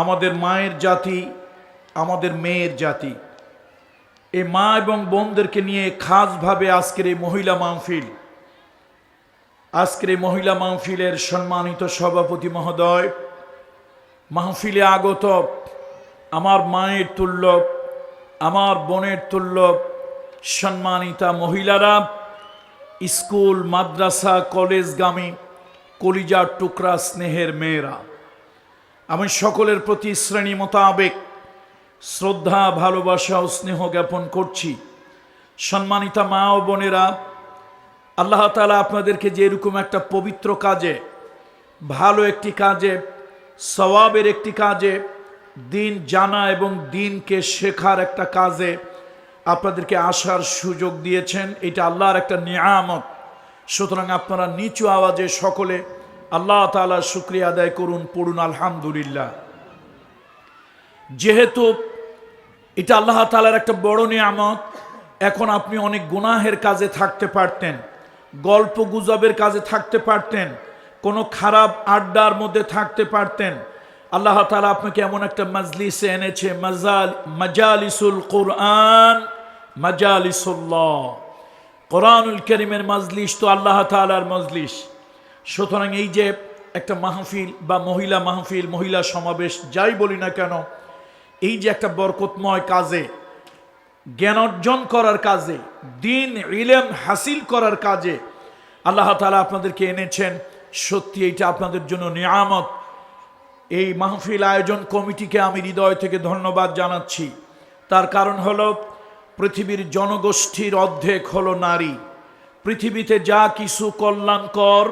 আমাদের মায়ের জাতি, আমাদের মেয়ের জাতি। এই মা এবং বোনদেরকে নিয়ে খাসভাবে আজকের এই মহিলা মাহফিল। আজকের এই মহিলা মাহফিলের সম্মানিত সভাপতি মহোদয়, মাহফিলে আগত আমার মায়ের তুল্য, আমার বোনের তুল্য, সম্মানিতা মহিলারা, স্কুল, মাদ্রাসা, কলেজগামী, কলিজার টুকরা স্নেহের মেয়েরা। আমি সকলের প্রতি শ্রেণি মোতাবেক শ্রদ্ধা, ভালোবাসা ও স্নেহ জ্ঞাপন করছি। সম্মানিতা মা ও বোনেরা, আল্লাহ তালা আপনাদেরকে যে এরকম একটা পবিত্র কাজে, ভালো একটি কাজে, সওয়াবের একটি কাজে, দিন জানা এবং দিনকে শেখার একটা কাজে আপনাদেরকে আসার সুযোগ দিয়েছেন, এটা আল্লাহর একটা নিয়ামত। সুতরাং আপনারা নিচু আওয়াজে সকলে আল্লাহ তালা শুক্রিয়া আদায় করুন, পড়ুন, আলহামদুলিল্লাহ। যেহেতু এটা আল্লাহ তালার একটা বড় নিয়ামত, এখন আপনি অনেক গুনাহের কাজে থাকতে পারতেন, গল্প গুজবের কাজে থাকতে পারতেন, কোনো খারাপ আড্ডার মধ্যে থাকতে পারতেন। আল্লাহ তালা আপনাকে এমন একটা মজলিসে এনেছে, মজাল মজালিসুল কোরআন, মজালিসুল্লাহ। কোরআনুল করিমের মজলিস তো আল্লাহ তালার মজলিস। সুতরাং এই যে একটা মাহফিল বা মহিলা মাহফিল, মহিলা সমাবেশ, যাই বলি না কেন, এই যে একটা বরকতময় কাজে, জ্ঞান অর্জন করার কাজে, দিন, ইলেম হাসিল করার কাজে আল্লাহ তালা আপনাদেরকে এনেছেন। সত্যি এইটা আপনাদের জন্য নিয়ামত। এই মাহফিল আয়োজন কমিটিকে আমি হৃদয় থেকে ধন্যবাদ জানাচ্ছি। তার কারণ হলো, পৃথিবীর জনগোষ্ঠীর অর্ধেক হলো নারী। পৃথিবীতে যা কিছু কল্যাণকর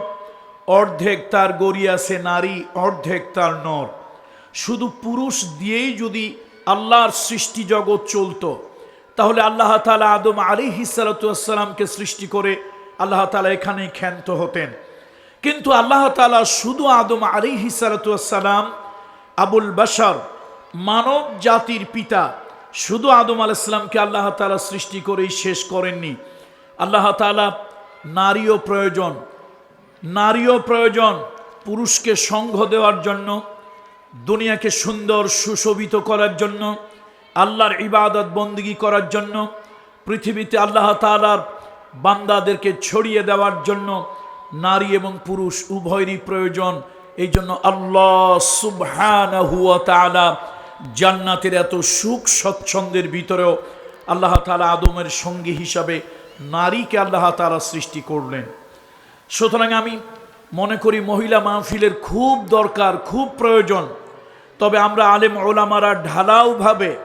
অর্ধেক তার গড়িয়াছে নারী, অর্ধেক তার নর। শুধু পুরুষ দিয়েই যদি আল্লাহর সৃষ্টি জগৎ চলতো, তাহলে আল্লাহ তালা আদম আলী হিসালাতামকে সৃষ্টি করে আল্লাহ তালা এখানেই ক্ষান্ত হতেন। কিন্তু আল্লাহ তালা শুধু আদম আলী হিসালাতাম আবুল বাসার মানব জাতির পিতা, শুধু আদম আলাইসালামকে আল্লাহ তালা সৃষ্টি করেই শেষ করেননি। আল্লাহ তালা নারীও প্রয়োজন নারীও প্রয়োজন পুরুষকে সঙ্গ দেওয়ার জন্য, দুনিয়াকে সুন্দর সুশোভিত করার জন্য, আল্লাহর ইবাদত বন্দিগি করার জন্য, পৃথিবীতে আল্লাহ তালার বান্দাদেরকে ছড়িয়ে দেওয়ার জন্য নারী এবং পুরুষ উভয়েরই প্রয়োজন। এই জন্য আল্লাহ সুবহানা জান্নাতের এত সুখ স্বচ্ছন্দের ভিতরেও আল্লাহ তালা আদমের সঙ্গী হিসাবে নারীকে আল্লাহ তালা সৃষ্টি করলেন। সুতরাং আমি মনে করি মহিলা মাহফিলের খুব দরকার, খুব প্রয়োজন। তবে আমরা আলেম ওলামারা ঢালাওভাবে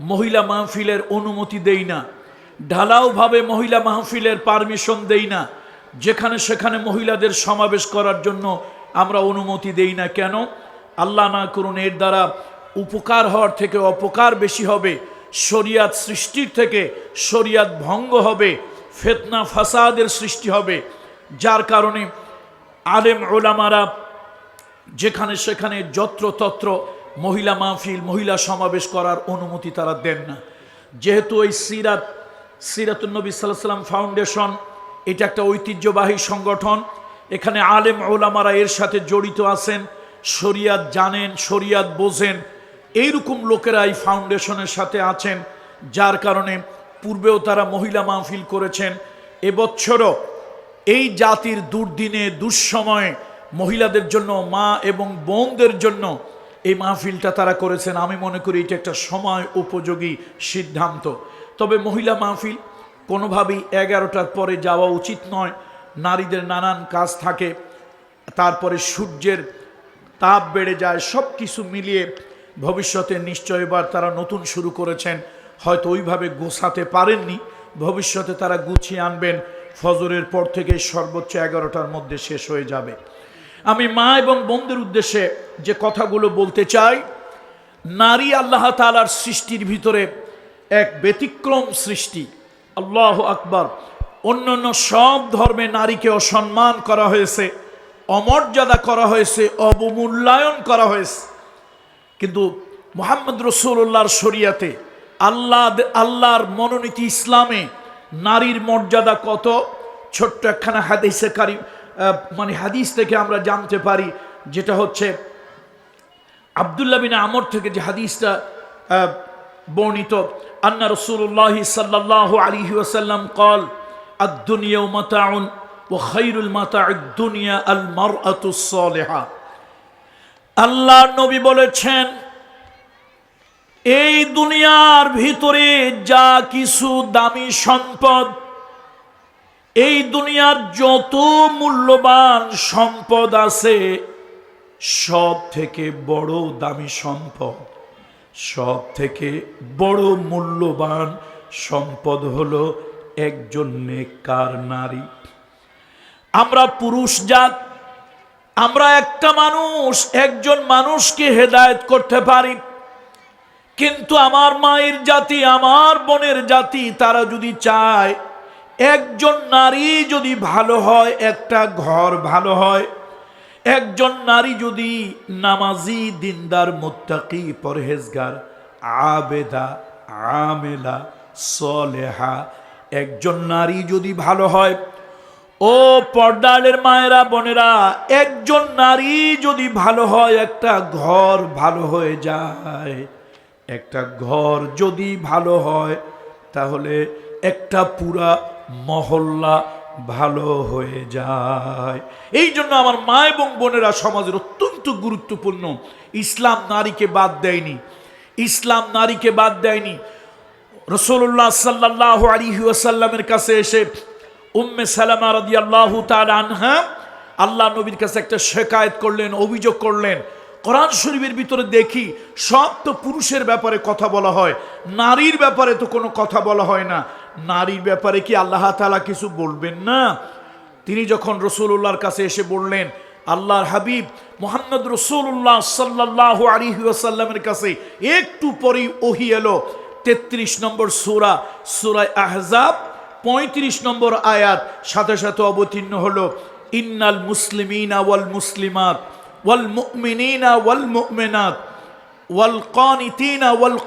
মহিলা মাহফিলের অনুমতি দেই না। ঢালাওভাবে মহিলা মাহফিলের পারমিশন দেই না। যেখানে সেখানে মহিলাদের সমাবেশ করার জন্য আমরা অনুমতি দেই না। কেন? আল্লাহ না করুন, এর দ্বারা উপকার হওয়ার থেকে অপকার বেশি হবে। শরিয়াত সৃষ্টির থেকে শরিয়াত ভঙ্গ হবে। ফেতনা, ফাসাদের সৃষ্টি হবে। যার কারণে আলেম ওলামারা যেখানে সেখানে যত্রতত্র মহিলা মাহফিল, মহিলা সমাবেশ করার অনুমতি তারা দেন না। যেহেতু ওই সিরাত সিরাতুন্নবী সাল্লাহ সাল্লাম ফাউন্ডেশন, এটা একটা ঐতিহ্যবাহী সংগঠন, এখানে আলেম ওলামারা এর সাথে জড়িত আছেন, শরিয়াত জানেন, শরিয়াত বোঝেন, এইরকম লোকেরা এই ফাউন্ডেশনের সাথে আছেন, যার কারণে পূর্বেও তারা মহিলা মাহফিল করেছেন, এবছরও এই জাতির দুর্দিনে, দুঃসময়ে মহিলাদের জন্য, মা এবং বোনদের জন্য এই মাহফিলটা তারা করেছেন। আমি মনে করি এটা একটা সময় উপযোগী সিদ্ধান্ত। তবে মহিলা মাহফিল কোনোভাবেই এগারোটার পরে যাওয়া উচিত নয়। নারীদের নানান কাজ থাকে। তারপরে সূর্যের তাপ বেড়ে যায়। সব কিছু মিলিয়ে ভবিষ্যতে নিশ্চয় এবার তারা নতুন শুরু করেছেন। হয়তো ওইভাবে গোছাতে পারেননি। ভবিষ্যতে তারা গুছিয়ে আনবেন। ফজরের পর থেকে সর্বোচ্চ এগারোটার মধ্যে শেষ হয়ে যাবে। আমি মা এবং বোনদের উদ্দেশ্যে যে কথাগুলো বলতে চাই, নারী আল্লাহ তালার সৃষ্টির ভিতরে এক ব্যতিক্রম সৃষ্টি। আল্লাহ আকবর। অন্যান্য সব ধর্মে নারীকে অসম্মান করা হয়েছে, অমর্যাদা করা হয়েছে, অবমূল্যায়ন করা হয়েছে। কিন্তু মোহাম্মদ রসুল্লাহর শরিয়াতে আল্লাহ আল্লাহর মনোনীতি ইসলামে নারীর মর্যাদা কত? ছোট্ট একখানা হাদিসে কারি মানে হাদিস থেকে আমরা জানতে পারি, যেটা হচ্ছে আবদুল্লাহ বিন আমর থেকে যে হাদিসটা বর্ণিত, আন্না রসুল্লাহ সাল্লাহ আলিহি ওসাল্লাম কল আদুনিয়া মাতাউন ও খৈরুল মাতা দুনিয়া আল মার আতুসলেহা আল্লাহ নবী বলেছেন এই দুনিয়ার ভিতরে যা কিছু দামি সম্পদ, এই দুনিয়ার যত মূল্যবান সম্পদ আছে, সব থেকে বড় দামি সম্পদ, সব থেকে বড় মূল্যবান সম্পদ হলো একজন নেকার নারী। আমরা পুরুষ জাত, আমরা একটা মানুষ, একজন মানুষকে হেদায়েত করতে পারি। কিন্তু আমার মায়ের জাতি, আমার বোনের জাতি, তারা যদি চায় একজন নারী যদি ভালো হয়, একটা ঘর ভালো হয়, একজন নারী যদি নামাজি, দিনদার, মুত্তাকি, পরহেজগার, আবেদা, আমেলা, সলেহা, একজন নারী যদি ভালো হয়, ও পর্দালের মায়েরা, বোনেরা, একজন নারী যদি ভালো হয়, একটা ঘর ভালো হয়ে যায়। একটা ঘর যদি ভালো হয়, তাহলে একটা পুরা মহল্লা ভালো হয়ে যায়। এই জন্য আমার মা এবং বোনেরা সমাজের অত্যন্ত গুরুত্বপূর্ণ। ইসলাম নারীকে বাদ দেয়নি। ইসলাম নারীকে বাদ দেয়নি। রসুল্লাহ সাল্লাহ আলিহি আসাল্লামের কাছে এসে উম্মে সালামা রদি আল্লাহ তার আনহা আল্লাহ নবীর কাছে একটা শেকায়ত করলেন, অভিযোগ করলেন। কোরআন শরীফের ভিতরে দেখি, সব তো পুরুষের ব্যাপারে কথা বলা হয়, নারীর ব্যাপারে তো কোনো কথা বলা হয় না। নারীর ব্যাপারে কি আল্লাহ তালা কিছু বলবেন না? তিনি যখন রসুল্লাহর কাছে এসে বললেন, আল্লাহর হাবিব, মোহাম্মদ রসুল্লাহ সাল্লাহ আলিহি আসাল্লামের কাছে একটু পরেই ওহি এলো, তেত্রিশ নম্বর সুরা সুরায় আহজাব, পঁয়ত্রিশ নম্বর আয়াত, সাথে সাথে অবতীর্ণ হলো, ইন্নাল মুসলিমিনা ওয়াল মুসলিমাত। ওয়াল মুমিনিনা ওয়াল মুমিনাত ওয়াল কানিতিনা ওয়াল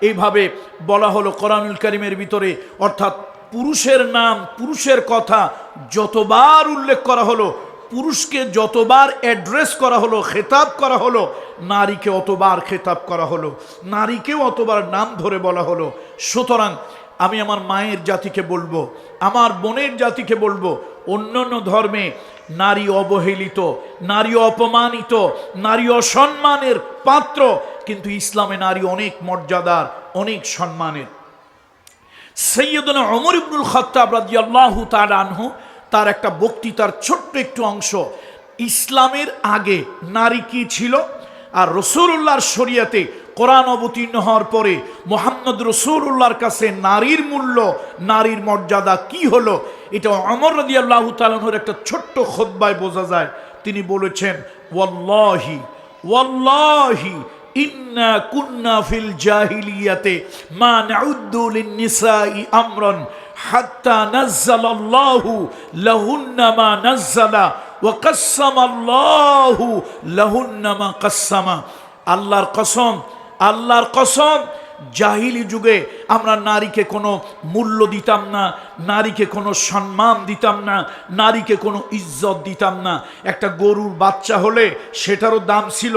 এইভাবে বলা হলো কোরআনুল করিমের ভিতরে। অর্থাৎ পুরুষের নাম, পুরুষের কথা যতবার উল্লেখ করা হলো, পুরুষকে যতবার অ্যাড্রেস করা হলো, খেতাব করা হলো, নারীকে অতবার খেতাব করা হলো, নারীকেও অতবার নাম ধরে বলা হলো। সুতরাং আমি আমার মায়ের জাতিকে বলব, আমার বোনের জাতিকে বলব অন্যান্য ধর্মে নারী অবহেলিত, নারী অপমানিত, নারী অসম্মানের পাত্র, কিন্তু ইসলামে নারী অনেক মর্যাদার, অনেক সম্মানের। সৈয়দনা অমর ইবনুল খত্তাব রাদিয়াল্লাহু তাআলা আনহু, তার একটা বক্তৃতার ছোট্ট একটু অংশ, ইসলামের আগে নারী কি ছিল? আর রসুল্লাহর শরিয়াতে কোরআন অবতীর্ণ হওয়ার পরে মোহাম্মদ রসুল্লাহর কাছে নারীর মূল্য, নারীর মর্যাদা কি হলো? এটা অমর রদি আল্লাহ তালনহর একটা ছোট্ট খোদ্বায় বোঝা যায়। তিনি বলেছেন, ওয়াল্লাহি ওয়াল্লাহি ইন্না কুন্না ফিল জাহিলিয়াতে মা নাউদ্দু লিন-নিসাই আমরান হাত্তা নাজ্জালাল্লাহু লাহুন্না মা নাজ্জালা ওয়া কাসসামাল্লাহু লাহুন্না মা কাসসামা আল্লাহর কসম আল্লাহর কসম জাহিলি যুগে আমরা নারীকে কোনো মূল্য দিতাম না, নারীকে কোনো সম্মান দিতাম না, নারীকে কোনো ইজ্জত দিতাম না। একটা গরুর বাচ্চা হলে সেটারও দাম ছিল,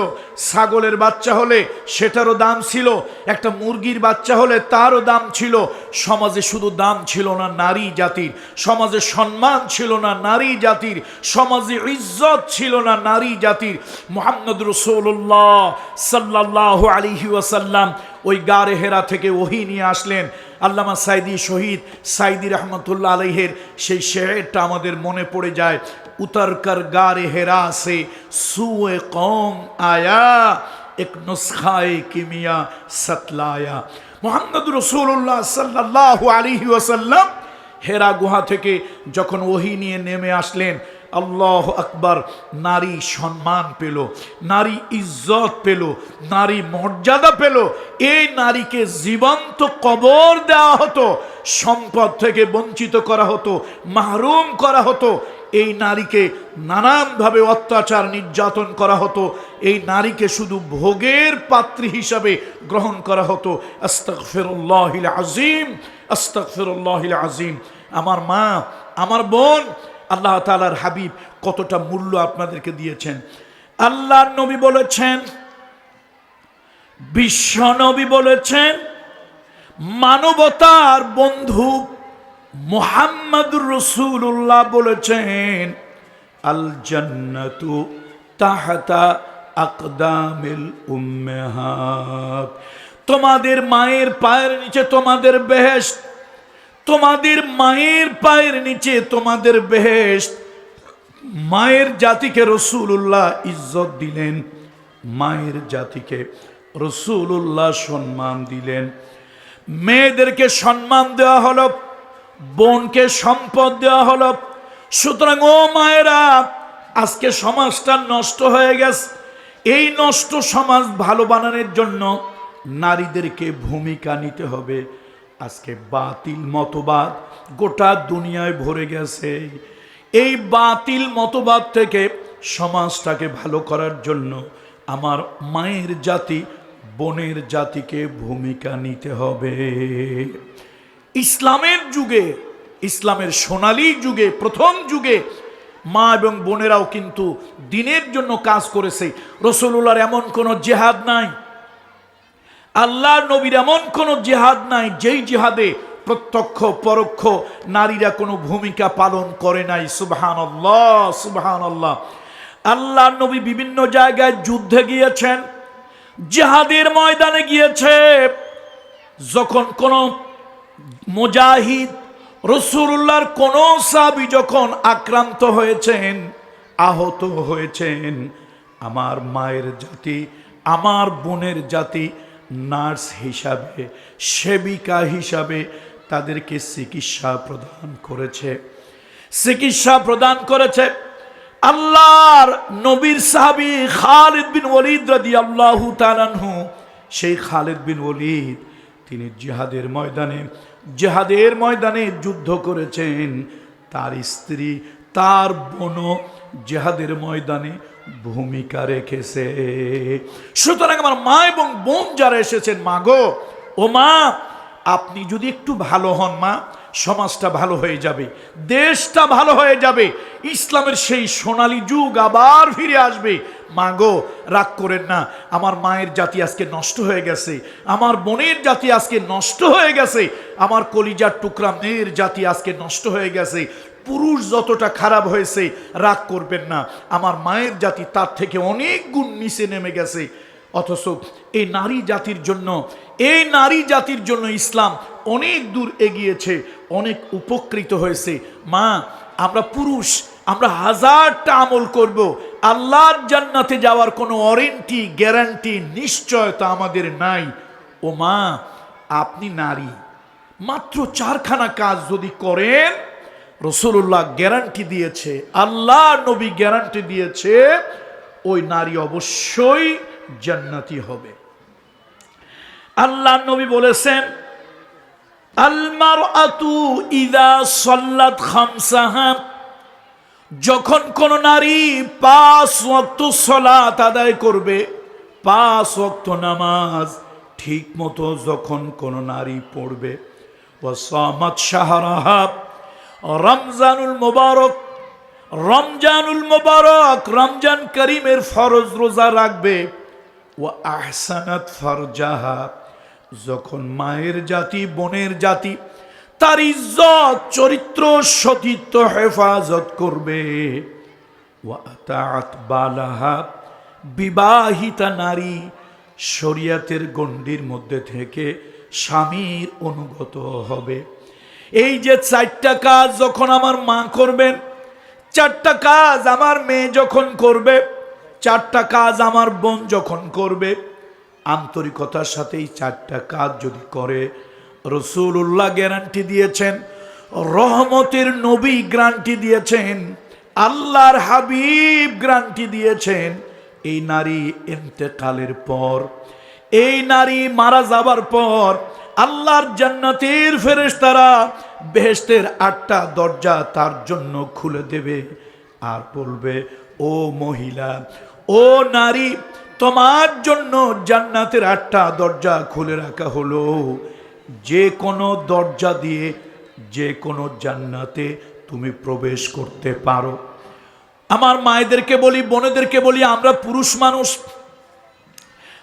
ছাগলের বাচ্চা হলে সেটারও দাম ছিল, একটা মুরগির বাচ্চা হলে তারও দাম ছিল। সমাজে শুধু দাম ছিল না নারী জাতির, সমাজে সম্মান ছিল না নারী জাতির, সমাজে ইজ্জত ছিল না নারী জাতির। মোহাম্মদ রসুল্লাহ সাল্লাহ আলিহি ওয়াসাল্লাম ওই গারে হেরা থেকে ওহি নিয়ে আসলেন। আল্লামা সাইদি শহীদ সাইদি রহমতুল্লাহ আলহের সেই শেরটা আমাদের মনে পড়ে যায়। উতরকর গারে হেরা সে সুয়ে কম আয়া, এক নুসখায়ে কিমিয়া সতলায়া। মোহাম্মদ রসুল্লাহ সাল্লাহ আলিহি ওয়াসাল্লাম হেরা গুহা থেকে যখন ওহি নিয়ে নেমে আসলেন আল্লাহ আকবার, নারী সম্মান পেল, নারী ইজ্জত পেল, নারী মর্যাদা পেল। এই নারীকে জীবন্ত কবর দেওয়া হতো, সম্পদ থেকে বঞ্চিত করা হতো, মাহরুম করা হতো। এই নারীকে নানানভাবে অত্যাচার, নির্যাতন করা হতো। এই নারীকে শুধু ভোগের পাত্রী হিসাবে গ্রহণ করা হতো। আস্তাগফিরুল্লাহিল আজিম আস্তাগফিরুল্লাহিল আজিম আমার মা, আমার বোন আল্লাহ তালার হাবিব কতটা মূল্য আপনাদেরকে দিয়েছেন। আল্লাহর নবী বলেছেন, বিশ্ব নবী বলেছেন, মানবতার বন্ধু মোহাম্মদুর রসুল্লাহ বলেছেন আল জান্নাতু তাহাতা আকদামিল উম্মেহাত। তোমাদের মায়ের পায়ের নিচে তোমাদের বেহেশত তোমাদের মায়ের পায়ের নিচে তোমাদের বেহেশত, মায়ের জাতিকে রসুল্লাহ ইজ্জত দিলেন, মায়ের জাতিকে রসুল্লাহ সম্মান দিলেন। মেয়েদেরকে সম্মান দেওয়া হলো, বোনকে সম্পদ দেওয়া হলো। সুতরাং ও মায়েরা, আজকে সমাজটা নষ্ট হয়ে গেছে। এই নষ্ট সমাজ ভালো বানানোর জন্য নারীদেরকে ভূমিকা নিতে হবে। আজকে বাতিল মতবাদ গোটা দুনিয়ায় ভরে গেছে। এই বাতিল মতবাদ থেকে সমাজটাকে ভালো করার জন্য আমার মায়ের জাতি, বোনের জাতিকে ভূমিকা নিতে হবে। ইসলামের যুগে, ইসলামের সোনালী যুগে, প্রথম যুগে মা এবং বোনেরাও কিন্তু দিনের জন্য কাজ করেছে। রসুল্লাহর এমন কোনো জেহাদ নাই। আল্লাহর নবীর এমন কোনো জেহাদ নাই, যেই জেহাদে প্রত্যক্ষ, পরোক্ষ নারীরা কোনো ভূমিকা পালন করে নাই। সুবহান আল্লাহ সুবহান আল্লাহ আল্লাহ নবী বিভিন্ন জায়গায় যুদ্ধে গিয়েছেন, জেহাদের ময়দানে গিয়েছে। যখন কোনো মুজাহিদ রসুল্লাহর কোন সাবি যখন আক্রান্ত হয়েছেন, আহত হয়েছেন, আমার মায়ের জাতি, আমার বোনের জাতি নার্স হিসাবে, সেবিকা হিসাবে তাদেরকে চিকিৎসা প্রদান করেছে। চিকিৎসা প্রদান করেছে আল্লাহর নবীর সাহাবি খালিদ বিন ওলিদ রাদি আল্লাহ তালানহু সেই খালিদ বিন ওলিদ তিনি জিহাদের ময়দানে, জেহাদের ময়দানে যুদ্ধ করেছেন। তার স্ত্রী, তার বোন জেহাদের ময়দানে ভূমিকা রেখেছে। সুতরাং আমার মা এবং বোন যারা এসেছেন, মা গো, ও মা, আপনি যদি একটু ভালো হন, মা সমাজটা ভালো হয়ে যাবে, দেশটা ভালো হয়ে যাবে, ইসলামের সেই সোনালী যুগ আবার ফিরে আসবে। মা গো, রাগ করেন না, আমার মায়ের জাতি আজকে নষ্ট হয়ে গেছে, আমার বোনের জাতি আজকে নষ্ট হয়ে গেছে, আমার কলিজার টুকরা মেয়ের জাতি আজকে নষ্ট হয়ে গেছে, পুরুষ যতটা খারাপ হয়েছে, রাগ করবেন না, আমার মায়ের জাতি তার থেকে অনেক গুণ নিচে নেমে গেছে। অথচ এই নারী জাতির জন্য, এই নারী জাতির জন্য ইসলাম অনেক দূর এগিয়েছে, অনেক উপকৃত হয়েছে। মা, আমরা পুরুষ, আমরা হাজারটা আমল করব। আল্লাহর জান্নাতে যাওয়ার কোনো ওয়ারেন্টি, গ্যারান্টি, নিশ্চয়তা আমাদের নাই। ও মা, আপনি নারী, মাত্র চারখানা কাজ যদি করেন রসুল্লাহ গ্যারান্টি দিয়েছে আল্লাহ নবী গ্যারান্টি দিয়েছে, ওই নারী অবশ্যই জান্নাতি হবে। আল্লাহ নবী বলেছেন আলমার আতু ইদা সল্লাত খামসাহা যখন কোন নারী পাঁচ ওয়াক্ত সলাত আদায় করবে, পাঁচ ওয়াক্ত নামাজ ঠিক মতো যখন কোন নারী পড়বে রমজানুল মোবারক রমজানুল মোবারক, রমজান করিমের ফরজ রোজা রাখবে ও আহসানাত ফরজাহা, যখন মায়ের জাতি, বোনের জাতি তার ইজ্জত, চরিত্র সতীত্ব হেফাজত করবে ও বালাহা, বিবাহিতা নারী শরিয়াতের গণ্ডির মধ্যে থেকে স্বামীর অনুগত হবে। এই যে চারটা কাজ যখন আমার মা করবেন, চারটা কাজ আমার মেয়ে যখন করবে চারটা কাজ আমার বোন যখন করবে, আন্তরিকতার সাথে এই চারটা কাজ যদি করে রসুল্লাহ গ্যারান্টি দিয়েছেন, রহমতের নবী গ্যারান্টি দিয়েছেন, আল্লাহর হাবিব গ্যারান্টি দিয়েছেন, এই নারী এন্তেকালের পর, এই নারী মারা যাবার পর, আল্লাহর জান্নাতের ফেরেশতারা বেহেশতের আটটা দরজা তার জন্য খুলে দেবে আর বলবে, ও মহিলা ও নারী, তোমার জন্য জান্নাতের আটটা দরজা খুলে রাখা হলো। যে কোনো দরজা দিয়ে যে কোনো জান্নাতে তুমি প্রবেশ করতে পারো। আমার মায়েদেরকে বলি, বোনেদেরকে বলি, আমরা পুরুষ মানুষ,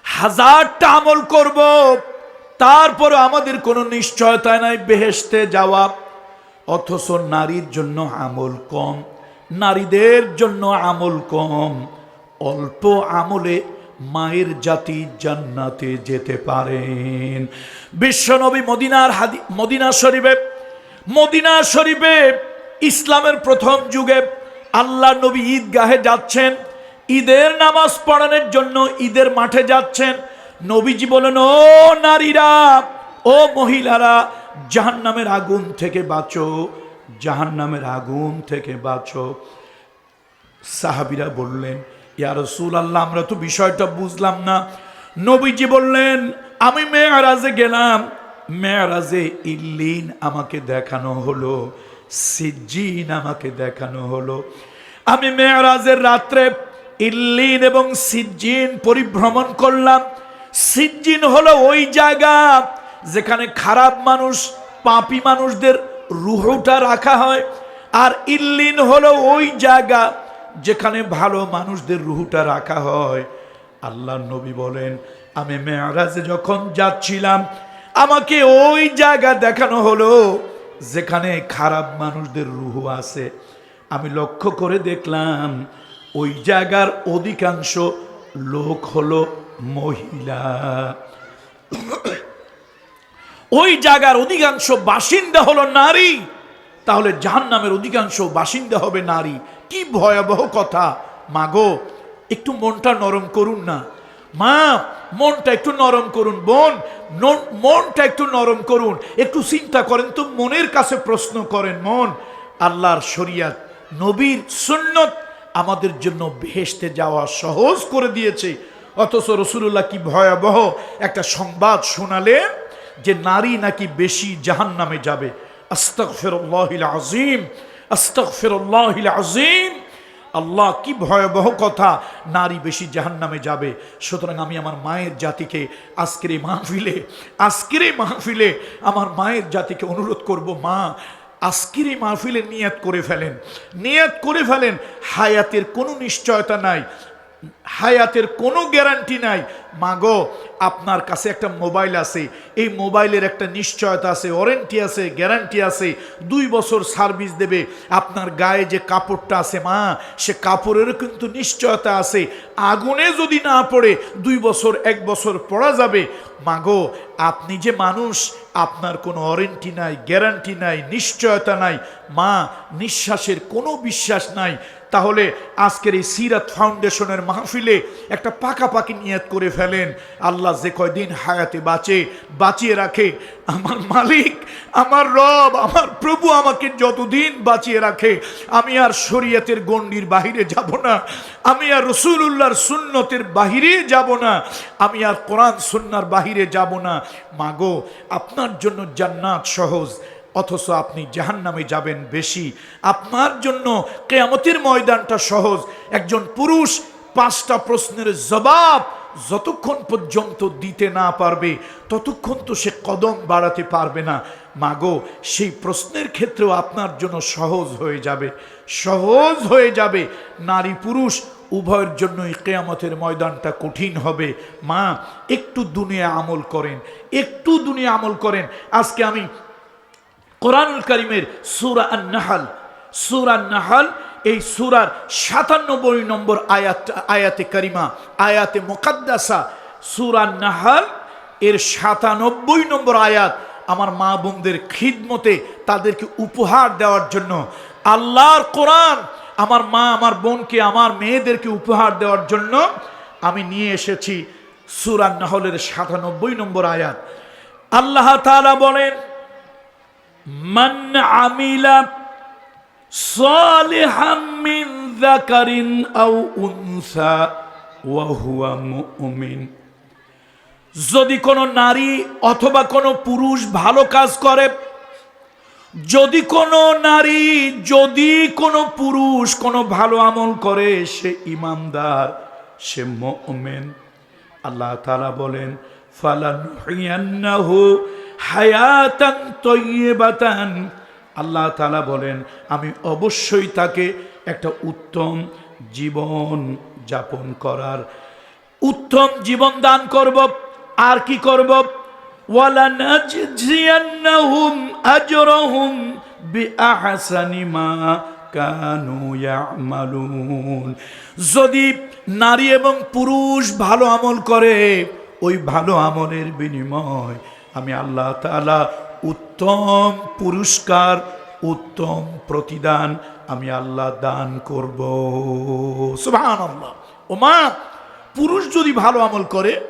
হাজারটা আমল করব তারপরে আমাদের কোনো নিশ্চয়তা নাই, বেহেশতে যাওয়া। অথচ নারীর জন্য আমল কম, নারীদের জন্য আমল কম। অল্প আমলে মায়ের জাতি জান্নাতে যেতে পারেন। বিশ্বনবী মদিনার হাদি, মদিনা শরীফে মদিনা শরীফে ইসলামের প্রথম যুগে আল্লাহ নবী ঈদগাহে যাচ্ছেন। ঈদের নামাজ পড়ানোর জন্য ঈদের মাঠে যাচ্ছেন। নবীজি বলেন, ও নারীরা, ও মহিলারা, জাহান্নামের আগুন থেকে বাঁচো, জাহান্নামের আগুন থেকে বাঁচো। সাহাবিরা বললেন ইয়া রসুল আল্লাহ আমরা তো বিষয়টা বুঝলাম না। নবীজি বললেন, আমি মেয়ারাজে গেলাম। মেয়ারাজে ইল্লিন আমাকে দেখানো হলো, সিজ্জিন আমাকে দেখানো হলো। আমি মেয়ারাজের রাত্রে ইল্লিন এবং সিজ্জিন পরিভ্রমণ করলাম। সিজিন হলো ওই জায়গা যেখানে খারাপ মানুষ, পাপি মানুষদের রুহটা রাখা হয়। আর ইল্লিন হলো ওই জায়গা যেখানে ভালো মানুষদের রুহুটা রাখা হয়, আল্লাহ নবী বলেন, আমি মেয়ারাজে যখন যাচ্ছিলাম, আমাকে ওই জায়গা দেখানো হলো যেখানে খারাপ মানুষদের রুহু আছে। আমি লক্ষ্য করে দেখলাম, ওই জায়গার অধিকাংশ লোক হলো মহিলা। ওই জায়গার অধিকাংশ বাসিন্দা হলো নারী। তাহলে জাহান নামের অধিকাংশ বাসিন্দা হবে নারী। কি ভয়াবহ কথা? মাগো, একটু মনটা নরম করুন না। মা, মনটা একটু নরম করুন। বোন মনটা একটু নরম করুন। একটু চিন্তা করেন তো, মনের কাছে প্রশ্ন করেন। মন, আল্লাহর শরিয়াত, নবীর সুন্নত আমাদের জন্য ভেসতে যাওয়া সহজ করে দিয়েছে। অথচ রসুল্লাহ কি ভয়াবহ একটা সংবাদ শোনালেন যে নারী নাকি বেশি জাহান নামে যাবে। আস্তফিরুল্লাহিল আজিম আস্তফিরুল্লাহিল আজিম আল্লাহ কি ভয়াবহ কথা? নারী বেশি জাহান নামে যাবে। সুতরাং আমি আমার মায়ের জাতিকে আজকের মাহফিলে আজকের মাহফিলে আমার মায়ের জাতিকে অনুরোধ করব, মা, আজকের এই মাহফিলে নিয়াত করে ফেলেন। নিয়াত করে ফেলেন, হায়াতের কোনো নিশ্চয়তা নাই। হায়াতের কোনো গ্যারান্টি নাই। মাগো, আপনার কাছে একটা মোবাইল আছে। এই মোবাইলের একটা নিশ্চয়তা আছে, ওয়ারেন্টি আছে, গ্যারান্টি আছে। দুই বছর সার্ভিস দেবে। আপনার গায়ে যে কাপড়টা আছে মা, সে কাপড়েরও কিন্তু নিশ্চয়তা আছে। আগুনে যদি না পড়ে, দুই বছর, এক বছর পড়া যাবে। মাগো, আপনি যে মানুষ, আপনার কোনো ওয়ারেন্টি নাই, গ্যারান্টি নাই, নিশ্চয়তা নাই। মা, নিঃশ্বাসের কোনো বিশ্বাস নাই। তাহলে আজকের এই সিরাত ফাউন্ডেশনের মাহফিলে একটা পাকাপাকি নিয়াত করে ফেলেন। আল্লাহ যে কয়দিন হায়াতে বাঁচে, বাঁচিয়ে রাখে। আমার মালিক, আমার রব, আমার প্রভু আমাকে যতদিন বাঁচিয়ে রাখে, আমি আর শরীয়তের গণ্ডির বাহিরে যাব না। আমি আর রসুল্লাহর সুন্নতের বাহিরে যাব না। আমি আর কোরআন সুন্নার বাহিরে যাব না। মাগো, আপনার জন্য জান্নাত সহজ, অথচ আপনি জাহান নামে যাবেন বেশি। আপনার জন্য কেয়ামতের ময়দানটা সহজ। একজন পুরুষ পাঁচটা প্রশ্নের জবাব যতক্ষণ পর্যন্ত দিতে না পারবে, ততক্ষণ তো সে কদম বাড়াতে পারবে না। মাগো, সেই প্রশ্নের ক্ষেত্রেও আপনার জন্য সহজ হয়ে যাবে। সহজ হয়ে যাবে। নারী পুরুষ উভয়ের জন্যই কেয়ামতের ময়দানটা কঠিন হবে। মা, একটু দুনিয়া আমল করেন, একটু দুনিয়া আমল করেন। আজকে আমি কোরআনুল করিমের সুরা নাহাল সুরা নাহাল এই সুরার সাতানব্বই নম্বর আয়াত, আয়াতে করিমা, আয়াতে মোকাদ্দাসা সুরার নাহাল, এর সাতানব্বই নম্বর আয়াত আমার মা বোনদের খিদমতে তাদেরকে উপহার দেওয়ার জন্য। আল্লাহর কোরআন আমার মা, আমার বোনকে, আমার মেয়েদেরকে উপহার দেওয়ার জন্য আমি নিয়ে এসেছি সুরান নাহলের সাতানব্বই নম্বর আয়াত। আল্লাহ তালা বলেন, মান আমিলা صالحا من ذكر أو أنثى وهو مؤمن যদি কোনো নারী অথবা কোনো পুরুষ ভালো কাজ করে যদি কোনো নারী যদি কোনো পুরুষ কোনো ভালো আমল করে সে ইমানদার সে মুমিন আল্লাহ তাআলা বলেন ফালানুহিয়ান্নাহু হায়াতান তৈবাতান আল্লাহ তালা বলেন, আমি অবশ্যই তাকে একটা উত্তম জীবন যাপন করার, উত্তম জীবন দান করব। আর কি করব? যদি নারী এবং পুরুষ ভালো আমল করে, ওই ভালো আমলের বিনিময় আমি আল্লাহ তাআলা উত্তম পুরস্কার, উত্তম প্রতিদান আমি আল্লাহ দান করব। সুবহানাল্লাহ। ও মা পুরুষ যদি ভালো আমল করে,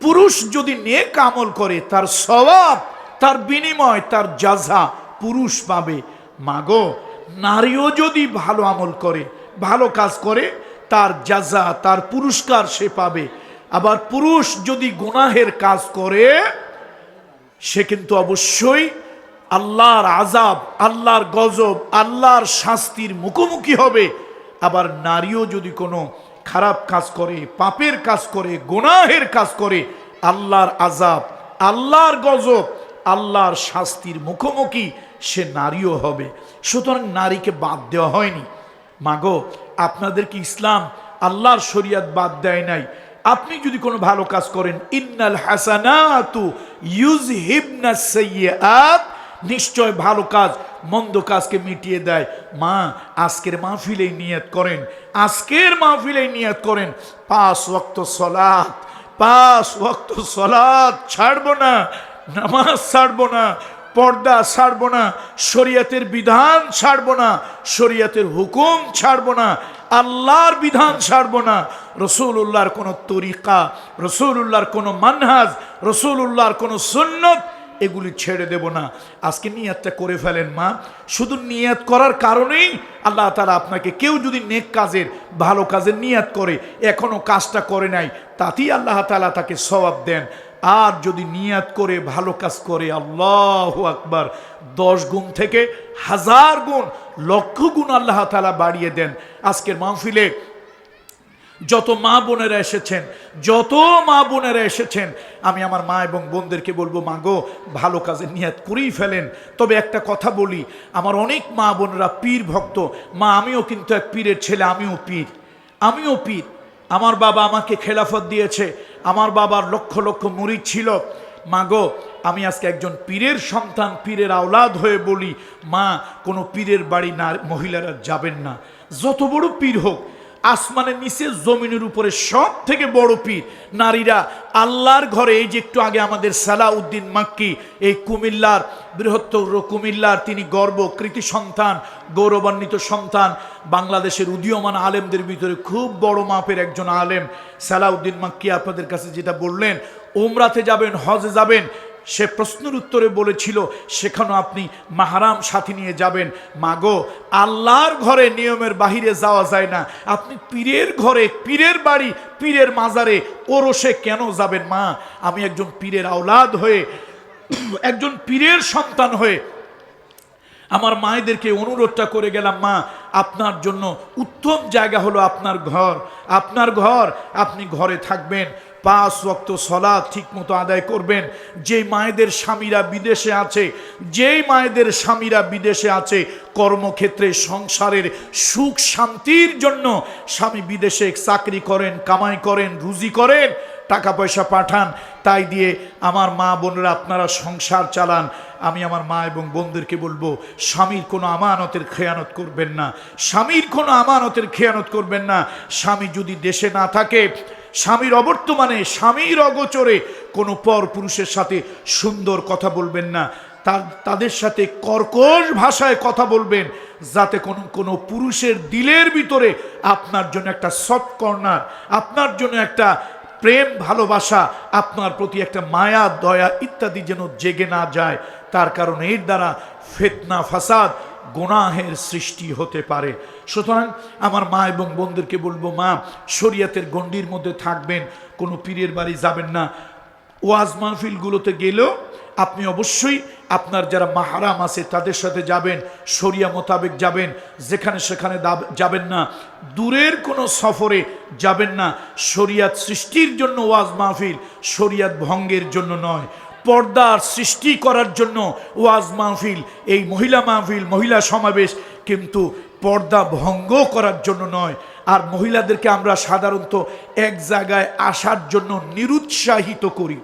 পুরুষ যদি নেক আমল করে, তার স্বভাব, তার বিনিময়, তার যাজা পুরুষ পাবে। মাগো, নারীও যদি ভালো আমল করে, ভালো কাজ করে, তার যাজা তার পুরস্কার সে পাবে। আবার পুরুষ যদি গুনাহের কাজ করে সে কিন্তু অবশ্যই আল্লাহর আজাব আল্লাহর গজব, আল্লাহর শাস্তির মুখোমুখি হবে। আবার নারীও যদি কোনো খারাপ কাজ করে, পাপের কাজ করে, গোনাহের কাজ করে, আল্লাহর আজাব আল্লাহর গজব, আল্লাহর শাস্তির মুখোমুখি সে নারীও হবে। সুতরাং নারীকে বাদ দেওয়া হয়নি। মাগো, আপনাদের কি ইসলাম আল্লাহর শরিয়াত বাদ দেয় নাই? আপনি যদি কোনো ভালো কাজ করেন, ইন্নাল হাসানাতু ইউজহিবনা সাইয়্যাত, নিশ্চয় ভালো কাজ, মন্দ কাজকে মিটিয়ে দেয়। মা, আজকের মাহফিলেই নিয়ত করেন। আজকের মাহফিলেই নিয়ত করেন। পাঁচ ওয়াক্ত সলাত পাঁচ ওয়াক্ত সলাত ছাড়বো না, নামাজ ছাড়বো না পর্দা ছাড়বো না, শরীয়তের বিধান ছাড়বো না, শরীয়তের হুকুম ছাড়বো না, আল্লাহর বিধান ছাড়বো না। রসুল্লাহর কোনো তরিকা রসুল্লাহর কোনো মানহাজ রসুল্লাহর কোনো সুন্নত এগুলি ছেড়ে দেব না। আজকে নিয়াতটা করে ফেলেন মা। শুধু নিয়াত করার কারণেই আল্লাহ তালা আপনাকে কেউ যদি নেক কাজের, ভালো কাজের নিয়াত করে এখনও কাজটা করে নাই, তাতেই আল্লাহ তালা তাকে সবাব দেন। আর যদি নিয়াত করে, ভালো কাজ করে, আল্লাহ আকবার, দশ গুণ থেকে হাজার গুণ, লক্ষ গুণ আল্লাহ তালা বাড়িয়ে দেন। আজকের মাহফিলে যত মা বোনেরা এসেছেন, যত মা বোনেরা এসেছেন, আমি আমার মা এবং বোনদেরকে বলব, মা গো, ভালো কাজে নিয়াত করেই ফেলেন। তবে একটা কথা বলি, আমার অনেক মা বোনেরা পীর ভক্ত মা আমিও কিন্তু এক পীরের ছেলে, আমিও পীর আমিও পীর। আমার বাবা আমাকে খেলাফত দিয়েছে। আমার বাবার লক্ষ লক্ষ মুড়ি ছিল। মা গো আমি আজকে একজন পীরের সন্তান, পীরের আওলাদ হয়ে বলি, মা, কোনো পীরের বাড়ি না, মহিলারা যাবেন না। যত বড় পীর হোক আসমানের নিচে, জমিনের উপরে সব থেকে বড় পীর। নারীরা আল্লাহর ঘরে, এই যে একটু আগে আমাদের সালাউদ্দিন মাক্কি, এই কুমিল্লার, বৃহত্তর কুমিল্লার তিনি গর্ব, কৃতি সন্তান, গৌরবান্বিত সন্তান। বাংলাদেশের উদীয়মান আলেমদের ভিতরে খুব বড় মাপের একজন আলেম। সালাউদ্দিন মাক্কি আপনাদের কাছে যেটা বললেন ওমরাতে যাবেন, হজে যাবেন সে প্রশ্নের উত্তরে বলেছিল সেখানে আপনি মাহারাম সাথী নিয়ে যাবেন। মাগো, আল্লাহর ঘরে নিয়মের বাহিরে যাওয়া যায় না। আপনি পীরের ঘরে, পীরের বাড়ি, পীরের মাজারে ওরসে কেন যাবেন মা? আমি একজন পীরের আওলাদ হয়ে, একজন পীরের সন্তান হয়ে আমার মায়েদেরকে অনুরোধটা করে গেলাম, মা, আপনার জন্য উত্তম জায়গা হলো আপনার ঘর। আপনার ঘর, আপনি ঘরে থাকবেন, পাঁচ রক্ত সলা ঠিক মতো আদায় করবেন। যেই মায়েদের স্বামীরা বিদেশে আছে, যেই মায়েদের স্বামীরা বিদেশে আছে, কর্মক্ষেত্রে, সংসারের সুখ শান্তির জন্য স্বামী বিদেশে চাকরি করেন, কামাই করেন, রুজি করেন টাকা পয়সা পাঠান, তাই দিয়ে আমার মা বোনেরা আপনারা সংসার চালান। আমি আমার মা এবং বোনদেরকে বলব, স্বামীর কোনো আমানতের খেয়ানত করবেন না। স্বামীর কোনো আমানতের খেয়ানত করবেন না। স্বামী যদি দেশে না থাকে, স্বামীর অবর্তমানে, স্বামীর অগোচরে কোনো পর পুরুষের সাথে সুন্দর কথা বলবেন না। তাদের সাথে কর্কশ ভাষায় কথা বলবেন, যাতে কোনো কোনো পুরুষের দিলের ভিতরে আপনার জন্য একটা সফট কর্নার আপনার জন্য একটা প্রেম, ভালোবাসা, আপনার প্রতি একটা মায়া, দয়া ইত্যাদি যেন জেগে না যায়। তার কারণ এর দ্বারা ফেতনা, ফাসাদ, গোনাহের সৃষ্টি হতে পারে। সুতরাং আমার মা এবং বোনদেরকে বলব, মা, শরিয়াতের গণ্ডির মধ্যে থাকবেন, কোনো পীরের বাড়ি যাবেন না। ওয়াজ মাহফিলগুলোতে গেলেও আপনি অবশ্যই আপনার যারা মাহারাম আছে, তাদের সাথে যাবেন সরিয়া মোতাবেক যাবেন, যেখানে সেখানে যাবেন না। দূরের কোনো সফরে যাবেন না। শরিয়াত সৃষ্টির জন্য ওয়াজ মাহফিল, শরিয়াত ভঙ্গের জন্য নয়। পর্দার সৃষ্টি করার জন্য ওয়াজ মাহফিল, এই মহিলা মাহফিল, মহিলা সমাবেশ কিন্তু পর্দা ভঙ্গ করার জন্য নয়। আর মহিলাদেরকে আমরা সাধারণত এক জায়গায় আসার জন্য নিরুৎসাহিত করি।